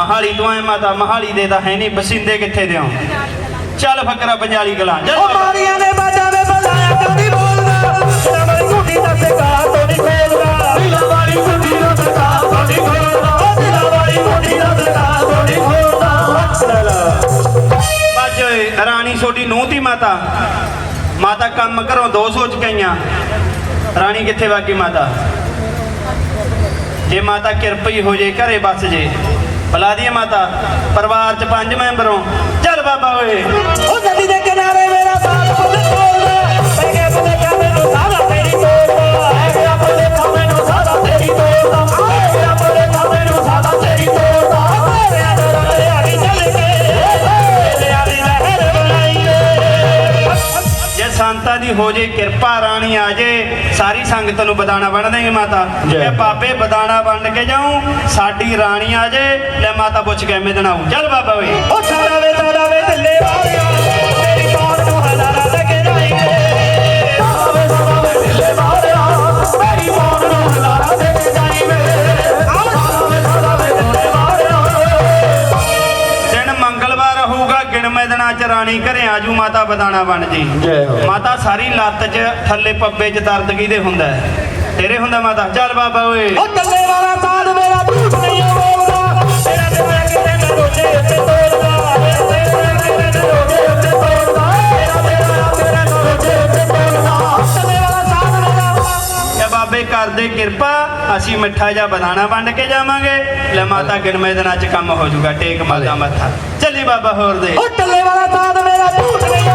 ਮਹਾਲੀ ਤੋਂ ਆਏ ਮਾਤਾ ਮਹਾਲੀ ਦੇ ਤਾਂ ਹੈ ਨਹੀਂ ਬਸਿੰਦੇ ਕਿੱਥੇ ਦਿਓ ਚੱਲ ਫਕਰਾ ਪੰਜਾਲੀ ਗਲਾਂ ਚੱਲ ਉਹ ਮਾਰੀਆਂ ਨੇ ਬਾਜਾ ਵੇ ਬੁਲਾਇਆ ਕਦੀ ਬੋਲਦਾ। ਵਾਲੀ ਕੁੜੀ ਦਾ ਸਿਕਾਰ ਤੋਂ ਨਹੀਂ ਖੋਲਦਾ। ਦਿਲਾਂ ਵਾਲੀ ਕੁੜੀ ਦਾ ਨਹੀਂ ਖੋਲਦਾ। ਦਿਲਾਂ ਵਾਲੀ ਕੁੜੀ ਦਾ ਨਹੀਂ ਖੋਲਦਾ। ਬੱਜ ਓਏ ਰਾਣੀ ਛੋਟੀ ਨੂੰਹ ਤੀ ਮਾਤਾ। ਮਾਤਾ ਕੰਮ ਕਰੋ ਦੋ ਸੋਚ ਗਈਆਂ ਰਾਣੀ ਕਿੱਥੇ ਵਾਗੀ ਮਾਤਾ? ਜੇ ਮਾਤਾ ਕਿਰਪਈ ਹੋ ਜੇ ਘਰੇ ਬਸ ਜੇ। ਬੁਲਾ ਦੀ ਮਾਤਾ, ਪਰਿਵਾਰ ਚ ਪੰਜ ਮੈਂਬਰੋਂ। ਚੱਲ ਬਾਬਾ ਓਏ। ਉਹ ਨਦੀ ਦੇ ਕਿਨਾਰੇ ਮੇਰਾ ਬਾਪ ਪੁੱਤ ਖੋਲਦਾ ਮੈਂ ਕਿਹਾ ਪੁੱਤ ਕਾਵੇਂ ਨੂੰ ਸਾਰਾ ਤੇਰੀ ਤੋੜਦਾ। ਦੀ ਹੋ ਜੇ ਕਿਰਪਾ ਰਾਣੀ ਆ ਜੇ ਸਾਰੀ ਸੰਗਤ ਨੂੰ ਬਦਾਣਾ ਬਣ ਦੇਂਗੇ ਮਾਤਾ। ਇਹ ਬਾਬੇ ਬਦਾਣਾ ਵੰਡ ਕੇ ਜਾਉ ਸਾਡੀ ਰਾਣੀ ਆ ਜੇ ਲੈ ਮਾਤਾ ਪੁੱਛ ਕੇ ਐਵੇਂ ਦਣਾਉ ਚੱਲ ਬਾਬਾ ਓਏ। ਉਹ ਸਾਰਾ ਵੇ ਸਾਰਾ ਵੇ ਢਿੱਲੇ ਵਾਲਿਆ ਰਾਣੀ ਘਰੇ ਆਜੂ ਮਾਤਾ ਬਦਾਣਾ ਬਣ ਜੀ। ਜੈ ਹੋ। ਮਾਤਾ ਸਾਰੀ ਲੱਤ 'ਚ ਥੱਲੇ ਪੱਬੇ 'ਚ ਦਰਦ ਕਿਹਦੇ ਹੁੰਦਾ ਹੈ? ਤੇਰੇ ਹੁੰਦਾ ਮਾਤਾ। ਚੱਲ ਬਾਬਾ ਓਏ। ਉਹ ਟੱਲੇ ਵਾਲਾ ਸਾਧ ਮੇਰਾ ਝੂਠ ਨਹੀਂ ਬੋਲਦਾ। ਤੇਰਾ ਤੇ ਮੈਂ ਕਿਤੇ ਨਾ ਰੋਜੇ ਉੱਤੇ ਤੋੜਦਾ ਤੇਰਾ ਤੇ ਮੈਂ ਕਿਤੇ ਨਾ ਰੋਜੇ ਉੱਤੇ ਤੋੜਦਾ ਤੇਰਾ ਤੇਰਾ ਤੇਰਾ ਨਾ ਰੋਜੇ ਉੱਤੇ ਤੋੜਦਾ ਟੱਲੇ ਵਾਲਾ ਸਾਧ ਮੇਰਾ ਇਹ ਬਾਬੇ ਕਰਦੇ ਕਿਰਪਾ ਅਸੀਂ ਮਿੱਠਾ ਜਿਹਾ ਬਦਾਣਾ ਵੰਡ ਕੇ ਜਾਵਾਂਗੇ। ਲੈ ਮਾਤਾ ਗਿਣਵੇਂ ਦਿਨਾਂ 'ਚ ਕੰਮ ਹੋ ਜਾਊਗਾ ਟੇਕ ਮਾਤਾ ਮੱਥਾ। ਚੱਲੀ ਬਾਬਾ ਹੋਰ ਦੇ। ਉਹ ਟੱਲੇ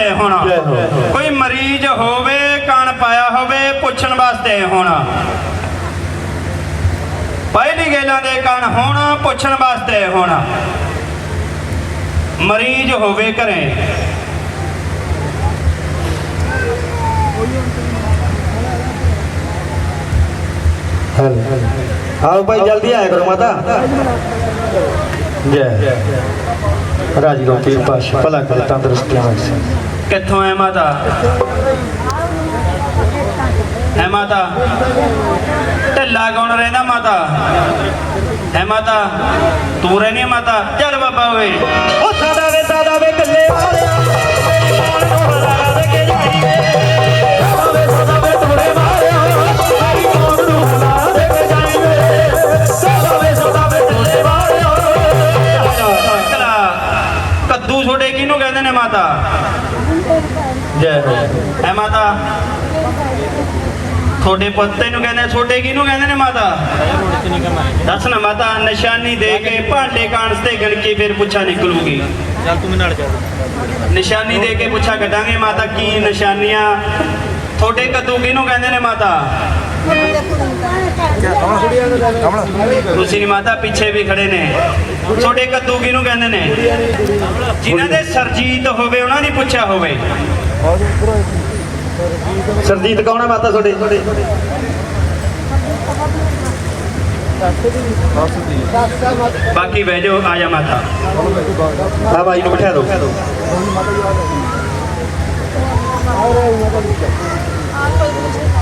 ਵਾਸਤੇ ਹੁਣ। ਕੋਈ ਮਰੀਜ਼ ਹੋਵੇ ਕਣ ਪਾਇਆ ਹੋਵੇ ਪੁੱਛਣ ਵਾਸਤੇ ਹੁਣ। ਪਹਿਲੀ ਗੱਲਾਂ ਦੇ ਕਣ ਹੋਣਾ ਪੁੱਛਣ ਵਾਸਤੇ ਹੋਣਾ। ਮਰੀਜ਼ ਹੋਵੇ ਘਰੇ। ਆਓ ਭਾਈ ਜਲਦੀ ਆਇਆ ਕਰੋ ਮਾਤਾ। ਜੈ। ਰਾਜੀ ਰੋਟੀ ਪਾਸ਼ ਭਲਾ ਕਰ ਤੰਦਰੁਸਤੀਆਂ ਬਖਸ਼ੇ ਕਿੱਥੋਂ ਹੈ ਮਾਤਾ? ਹੈ ਮਾਤਾ? ਢੱਲਾ ਕੌਣ ਰਹਿੰਦਾ ਮਾਤਾ? ਹੈ ਮਾਤਾ? ਤੂੰ ਰਹਿਣੀ ਮਾਤਾ? ਚੱਲ ਬਾਬਾ ਓਏ। ਉਹ ਸਾਡਾ ਵੇ ਸਾਡਾ ਵੇ, ਕੱਲੇ ਤੁਹਾਡੇ ਪੁੱਤੇ ਨੂੰ ਕਹਿੰਦੇ ਛੋਡੇ ਕਿਹਨੂੰ ਕਹਿੰਦੇ ਨੇ ਮਾਤਾ? ਦੱਸ ਨਾ ਮਾਤਾ ਨਿਸ਼ਾਨੀ ਦੇ ਕੇ ਭਾਂਡੇ ਕਾਂਸ ਤੇ ਗਿਣ ਕੇ ਫਿਰ ਪੁੱਛਾ ਨਿਕਲੂਗੀ। ਚੱਲ ਤੂੰ ਨਾਲ ਚੱਲ ਨਿਸ਼ਾਨੀ ਦੇ ਕੇ ਪੁੱਛਾ ਕੱਢਾਂਗੇ ਮਾਤਾ ਕੀ ਨਿਸ਼ਾਨੀਆਂ? ਤੁਹਾਡੇ ਕੱਦੂ ਕਿਹਨੂੰ ਕਹਿੰਦੇ ਨੇ ਮਾਤਾ? ਤੁਸੀਂ ਨਹੀਂ ਮਾਤਾ ਪਿੱਛੇ ਵੀ ਖੜੇ ਨੇ। ਤੁਹਾਡੇ ਕੱਦੂ ਕਿਹਨੂੰ ਕਹਿੰਦੇ ਨੇ? ਜਿਨ੍ਹਾਂ ਦੇ ਸਰਜੀਤ ਹੋਵੇ ਉਹਨਾਂ ਦੀ ਪੁੱਛਿਆ ਹੋਵੇ। ਸਰਜੀਤ, ਕੌਣ ਹੈ ਮਾਤਾ ਤੁਹਾਡੇ? ਬਾਕੀ ਬਹਿ ਜਾਓ, ਆ ਜਾ ਮਾਤਾ। ਆ ਬਾਈ ਨੂੰ ਬਿਠਾ ਦਿਓ।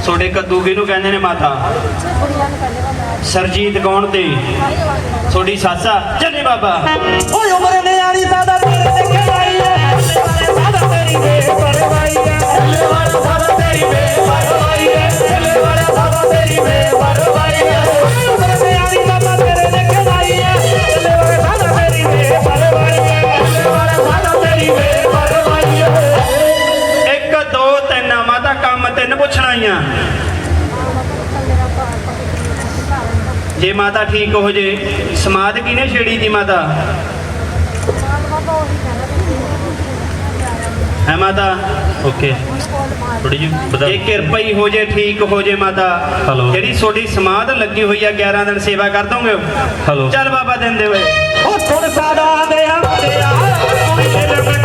ਤੁਹਾਡੇ ਕੱਦੂ ਕਿਹਨੂੰ ਕਹਿੰਦੇ ਨੇ ਮਾਤਾ। ਸਰਜੀਤ ਕੌਣ ਤੇ? ਤੁਹਾਡੀ ਸਾਸਾ ਚੱਲੇ ਬਾਬਾ। ਓਏ ਉਮਰ ਨਿਆਣੀ ਸਾਦਾ ਤੇਰੇ ਤੇਰੇ ਤੇ ਖੜਾਈ ਐ ਹੱਲੇ ਤੇਰੀ ਵੇ ਪਰਵਾਈ ਐ ਜੇ ਮਾਤਾ ਠੀਕ ਹੋ ਜੇ ਸਮਾਧ ਕਿਨੇ ਛੇੜੀ ਦੀ ਮਾਤਾ? ਹੈ ਮਾਤਾ? ਓਕੇ। ਥੋੜੀ ਜਿਹੀ ਬਤਾ ਜੇ ਕਿਰਪਾ ਹੀ ਹੋ ਜੇ ਠੀਕ ਹੋ ਜੇ ਮਾਤਾ। Hello. ਜਿਹੜੀ ਤੁਹਾਡੀ ਸਮਾਧ ਲੱਗੀ ਹੋਈ ਆ 11 ਦਿਨ ਸੇਵਾ ਕਰ ਦੋਗੇ? Hello. ਚੱਲ ਬਾਬਾ ਦਿੰਦੇ ਹੋਏ ਉਹ ਸੁਣ ਸਾਦਾ ਦੇ ਆ ਮੁੰਡਿਆ ਕੁੜੀ ਦੋਗੇ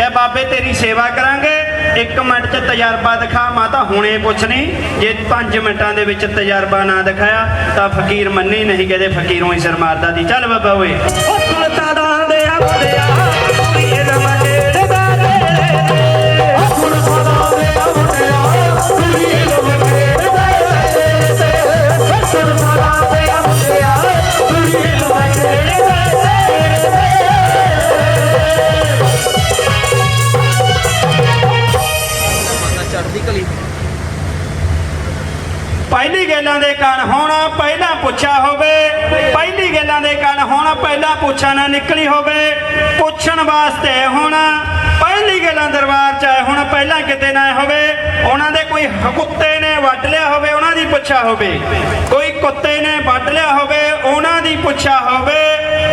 ਕਿ ਬਾਬੇ, ਤੇਰੀ ਸੇਵਾ ਕਰਾਂਗੇ। 1 ਮਿੰਟ ਚ ਤਜਰਬਾ ਦਿਖਾ, ਮਾਤਾ ਹੁਣੇ ਪੁੱਛਣੀ ਜੇ 5 ਮਿੰਟਾਂ ਦੇ ਵਿੱਚ ਤਜਰਬਾ ਨਾ ਦਿਖਾਇਆ, ਤਾਂ ਫਕੀਰ ਮੰਨੀ ਨਹੀਂ, ਕਹਦੇ ਫਕੀਰੋਂ ਹੀ ਸਿਰ ਮਾਰਦਾ ਦੀ ਚੱਲ ਬਾਬਾ ਓਏ। ਉਹ ਸੁਲਤਾਨਾਂ ਦੇ ਮੁੰਡਿਆ ਕੁੜੀ ਪਹਿਲਾਂ ਪੁੱਛਾ ਨਾ ਨਿਕਲੀ ਹੋਵੇ, ਪੁੱਛਣ ਵਾਸਤੇ ਹੋਣਾ ਪਹਿਲੀ ਗੱਲਾਂ ਦਰਬਾਰ ਚ ਆਏ, ਹੁਣ ਪਹਿਲਾਂ ਕਿਤੇ ਨਾ ਹੋਵੇ, ਉਹਨਾਂ ਦੇ ਕੋਈ ਕੁੱਤੇ ਨੇ ਵੱਢ ਲਿਆ ਹੋਵੇ, ਉਹਨਾਂ ਦੀ ਪੁੱਛਿਆ ਹੋਵੇ। ਕੋਈ ਕੁੱਤੇ ਨੇ ਵੱਢ ਲਿਆ ਹੋਵੇ, ਉਹਨਾਂ ਦੀ ਪੁੱਛਿਆ ਹੋਵੇ,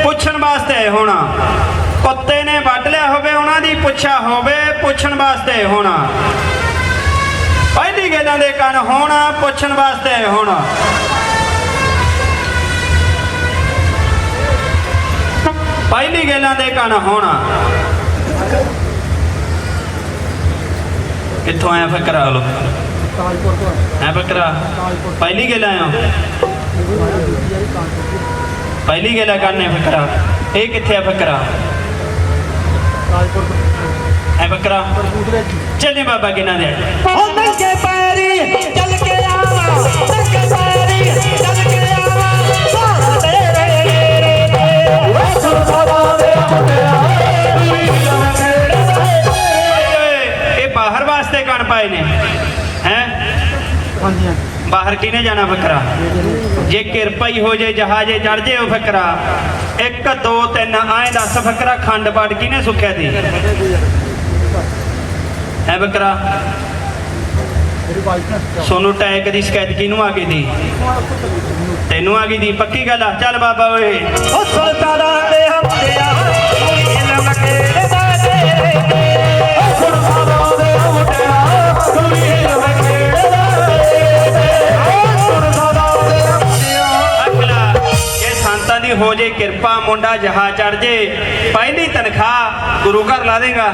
ਪੁੱਛਣ ਵਾਸਤੇ ਹੋਣਾ। ਕੁੱਤੇ ਨੇ ਵੱਢ ਲਿਆ ਹੋਵੇ, ਉਹਨਾਂ ਦੀ ਪੁੱਛਿਆ ਹੋਵੇ, ਪੁੱਛਣ ਵਾਸਤੇ ਹੋਣਾ। ਪਹਿਲੀ ਗੱਲਾਂ ਦੇ ਕੰਨ ਹੋਣਾ ਪੁੱਛਣ ਵਾਸਤੇ ਹੋਣਾ। ਪਹਿਲੀ ਗੱਲਾਂ ਦੇ ਕੰਨ ਹੋਣਾ। ਕਿੱਥੋਂ ਆਇਆ ਫਕਰਾ ਲੋ ਤਾਜਪੁਰ ਤੋਂ ਹੈ ਫਕਰਾ ਪਹਿਲੀ ਗੱਲ ਆਇਆ ਪਹਿਲੀ ਗੱਲ ਕਰਨੇ ਫਕਰਾ ਇਹ ਕਿੱਥੇ ਆ ਫਕਰਾ ਤਾਜਪੁਰ ਤੋਂ ਹੈ ਫਕਰਾ ਦੂਸਰੇ ਚੱਲੇ ਬਾਬਾ ਕਿਨਾਂ ਦੇ ਉਹ ਨੰਗੇ ਪੈਰੀ ਚੱਲ ਕੇ ਆਵਾ। ਨੰਗੇ ਇਹ ਬਾਹਰ ਵਾਸਤੇ ਕਣ ਪਾਏ ਨੇ ਹੈ? ਹਾਂਜੀ ਬਾਹਰ ਕਿਨੇ ਜਾਣਾ ਫਕਰਾ ਜੇ ਕਿਰਪਾ ਹੀ ਹੋ ਜੇ ਜਹਾਜੇ ਚੜ ਜੇ ਉਹ ਫਕਰਾ 1 2 3 ਆਏ ਦੱਸ ਫਕਰਾ ਖੰਡ ਪਾਟ ਕਿਨੇ ਸੁੱਖਿਆ ਦੀ ਹੈ ਫਕਰਾ ਸੋਨੂੰ ਟੈਕ ਦੀ ਸ਼ਿਕਾਇਤ ਕਿਹਨੂੰ ਆ ਗਈ ਦੀ? ਤੈਨੂੰ ਆ ਗਈ ਦੀ ਪੱਕੀ ਗੱਲ ਆ? ਚੱਲ ਬਾਬਾ ਓਏ। ਉਹ ਸੁਲਤਾਨਾਂ ਦੇ ਮੁੰਡਿਆ ਹੋ ਜੇ ਕਿਰਪਾ ਮੁੰਡਾ ਜਹਾ ਚੜ ਜੇ ਪਹਿਲੀ ਤਨਖਾਹ ਗੁਰੂ ਘਰ ਲਾ ਦੇਗਾ।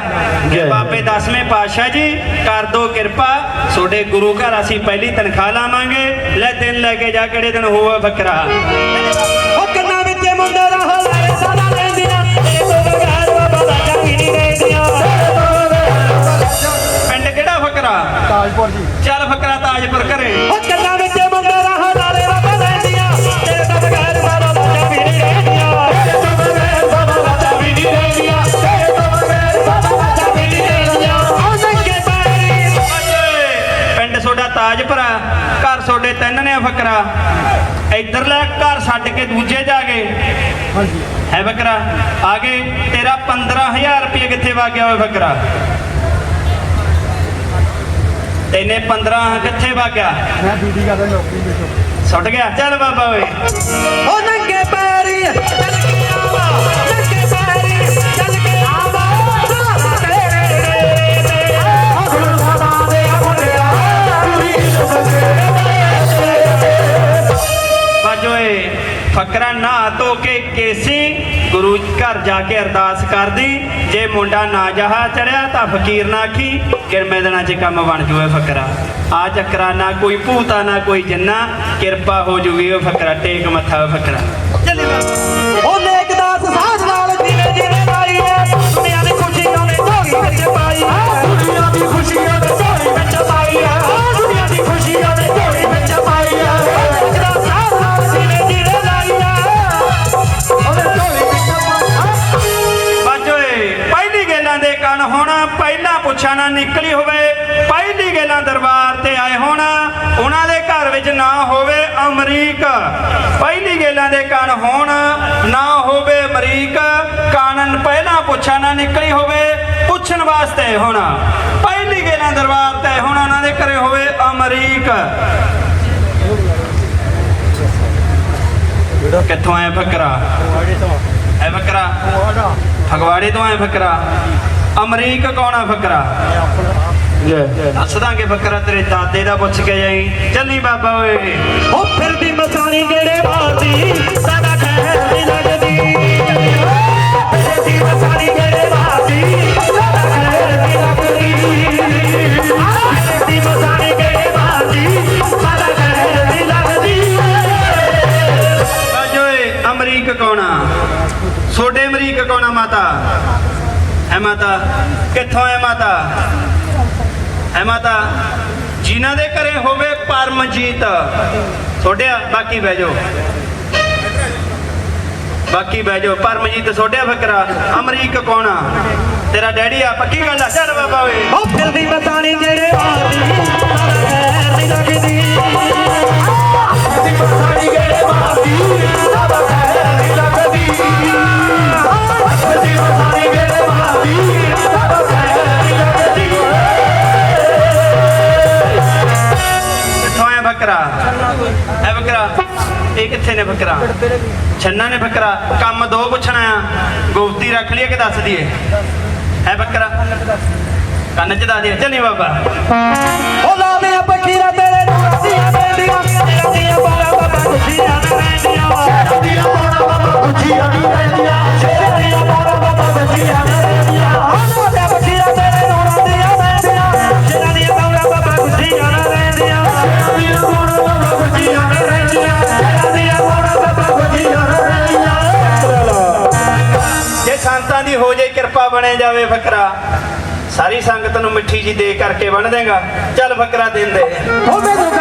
ਜੇ ਬਾਬੇ ਦਸਵੇਂ ਪਾਤਸ਼ਾਹ ਜੀ ਕਰ ਦੋ ਕਿਰਪਾ ਤੁਹਾਡੇ ਗੁਰੂ ਘਰ ਅਸੀਂ ਪਹਿਲੀ ਤਨਖਾਹ ਲਾਵਾਂਗੇ। ਲੈ ਦਿਨ ਲੈ ਕੇ ਜਾ ਕਿਹੜੇ ਦਿਨ ਹੋਵੇ ਫਕਰਾ ਤਾਜਪੁਰ ਜੀ। ਚੱਲ ਫਕਰਾ ਤਾਜਪੁਰ ਘਰੇ। ਉਹ ਕੰਨਾਂ ਵਿੱਚ ਮੁੰਡੇ ਰਹੋ ਨਾਲੇ ਬਾਬਾ ਲੈਂਦੀਆਂ। ਤੇਰੇ ਤੋਂ ਬਗੈਰ ਬਾਬਾ ਦਾ ਚੰਗੀ ਨਹੀਂ ਰਹਿੰਦੀਆਂ। ਤੇਰੇ ਤੋਂ ਬਗੈਰ ਬਾਬਾ ਦਾ ਚੰਗੀ ਨਹੀਂ ਰਹਿੰਦੀਆਂ। ਤੇਰੇ ਤੋਂ ਬਗੈਰ ਬਾਬਾ ਦਾ ਚੰਗੀ ਨਹੀਂ ਰਹਿੰਦੀਆਂ। ਉਹ ਨੰਗੇ ਪੈਰੀ ਓਏ, ਪਿੰਡ ਤੁਹਾਡਾ ਤਾਜਪੁਰਾ ਘਰ ਤੁਹਾਡੇ ਤਿੰਨ ਨੇ ਫਕਰਾ ਇੱਧਰਲਾ ਘਰ ਛੱਡ ਕੇ ਦੂਜੇ ਜਾ ਗਏ ਹਾਂਜੀ। ਹੈ ਫਕਰਾ ਆ ਗਏ ਤੇਰਾ 15000 ਰੁਪਏ ਕਿੱਥੇ ਵਾ ਗਿਆ ਓਏ ਫਕਰਾ ਤੈਨੇ 15 ਕਿੱਥੇ ਵਾ ਗਿਆ ਮੈਂ ਡਿਊਟੀ ਕਰਦਾ ਨੌਕਰੀ ਵਿੱਚ ਸੁੱਟ ਗਿਆ। ਚੱਲ ਬਾਬਾ ਓਏ। ਉਹ ਨੰਗੇ ਪੈਰੀ ਚੱਲ ਕੇ ਆਵਾ। ਨੰਗੇ ਪੈਰੀ ਚੱਲ ਕੇ ਆਵਾ। ਸਾਰਾ ਤੇਰੇ ਨੇੜੇ ਉਹ ਗੁਰਦਾਦਾ ਦੇ ਮੁੰਡਿਆ ਕੁੜੀ ਬਾਜੋਏ ਫਕਰਾ ਨਾ ਧੋ ਕੇ ਕੇਸੀ ਗੁਰੂ ਘਰ ਜਾ ਕੇ ਅਰਦਾਸ ਕਰਦੀ। ਮੁੰਡਾ ਨਾ ਜਹਾ ਚੜਿਆ ਤਾਂ ਫਕੀਰ ਨਾ ਆਖੀ ਕਿਰਮੇ ਦਿਨਾਂ 'ਚ ਕੰਮ ਬਣ ਜੂਏ ਫਕਰਾ। ਆ ਚੱਕਰਾ ਨਾ ਕੋਈ ਭੂਤਾ ਨਾ ਕੋਈ ਜਿੰਨਾ ਕਿਰਪਾ ਹੋ ਜੂਗੀ ਉਹ ਫਕਰਾ ਟੇਕ ਮੱਥਾ ਉਹ ਫਕਰਾ। ਚੱਲੇ ਬਾਬਾ ਉਹ ਨੇਕ ਦਾਸ ਸਾਧ ਨਾਲ ਜਿਵੇਂ ਜਿਵੇਂ ਲਾਈ ਹੈ ਦੁਨੀਆ ਦੀ ਖੁਸ਼ੀਆਂ ਨੇ ਢੋਲੀ ਵਿੱਚ ਪਾਈ ਹੈ। ਦੁਨੀਆ ਦੀ ਖੁਸ਼ੀਆਂ ਨੇ ਨਿਕਲੀ ਹੋਵੇ, ਪਹਿਲੀ ਗੇਲਾਂ ਦਰਬਾਰ ਤੇ ਆਏ ਹੋਣ, ਉਹਨਾਂ ਦੇ ਘਰ ਵਿੱਚ ਨਾ ਹੋਵੇ ਅਮਰੀਕ। ਪਹਿਲੀ ਗੇਲਾਂ ਦੇ ਕੰਨ ਹੋਣ, ਨਾ ਹੋਵੇ ਅਮਰੀਕ। ਕਾਨਨ ਪਹਿਲਾਂ ਪੁੱਛਾ ਨਾ ਨਿਕਲੀ ਹੋਵੇ, ਪੁੱਛਣ ਵਾਸਤੇ ਹੋਣਾ। ਪਹਿਲੀ ਗੱਲਾਂ ਦਰਬਾਰ ਤੇ ਹੋਣਾ, ਉਹਨਾਂ ਦੇ ਘਰੇ ਹੋਵੇ ਅਮਰੀਕ। ਕਿੱਥੋਂ ਆਇਆ ਫਕਰਾ ਐ ਫਕਰਾ ਫਗਵਾੜੇ ਤੋਂ ਆਏ ਫਕਰਾ ਅਮਰੀਕ ਕੌਣ ਆ ਫਕਰਾ? ਦੱਸ ਦਾਂਗੇ ਫਕਰਾ ਤੇਰੇ ਦਾਦੇ ਦਾ ਪੁੱਛ ਕੇ ਜਾਈ। ਚੱਲੀ ਬਾਬਾ ਓਏ। ਉਹ ਫਿਰਦੀ ਮਸਾਣੀ ਗੇੜੇ ਮਾਰਦੀ। ਸਾਡਾ ਹੈ ਮਾਤਾ? ਕਿੱਥੋਂ ਹੈ ਮਾਤਾ? ਹੈ ਮਾਤਾ, ਜਿਨ੍ਹਾਂ ਦੇ ਘਰੇ ਹੋਵੇ ਪਰਮਜੀਤ। ਛੋਟਿਆ ਬਾਕੀ ਬਹਿ ਜਾਓ। ਬਾਕੀ ਬਹਿ ਜਾਓ। ਪਰਮਜੀਤ ਛੋਟਿਆ ਫਕਰਾ, ਅਮਰੀਕ ਕੌਣ ਆ? ਤੇਰਾ ਡੈਡੀ ਆ, ਪੱਕੀ ਗੱਲ ਆ? ਚੱਲ ਬਾਬਾ ਓਏ। ਉਹ ਫਿਰਦੀ ਬਤਾਣੀ ਜਿਹੜੇ ਮਾਰਦੀ ਲੱਗਦੀ ਛੰਨਾ ਨੇ ਬੱਕਰਾ, ਕੰਮ ਦੋ ਪੁੱਛਣਾ ਆ। ਗੋਫਤੀ ਰੱਖ ਲਈਏ ਕਿ ਦੱਸ ਦਈਏ? ਹੈ ਬੱਕਰਾ? ਕੰਨ ਚ ਦੱਸ ਦਈਏ। ਚੱਲੀ ਬਾਬਾ। ਸੰਤਾਂ ਦੀ ਹੋ ਜਾਏ ਕਿਰਪਾ ਬਣੇ ਜਾਵੇ ਫਕਰਾ। ਸਾਰੀ ਸੰਗਤ ਨੂੰ ਮਿੱਠੀ ਜੀ ਦੇ ਕਰਕੇ ਬਣ ਦੇਗਾ। ਚੱਲ ਫਕਰਾ ਦਿੰਦੇ। ਉਹ ਮੈਨੂੰ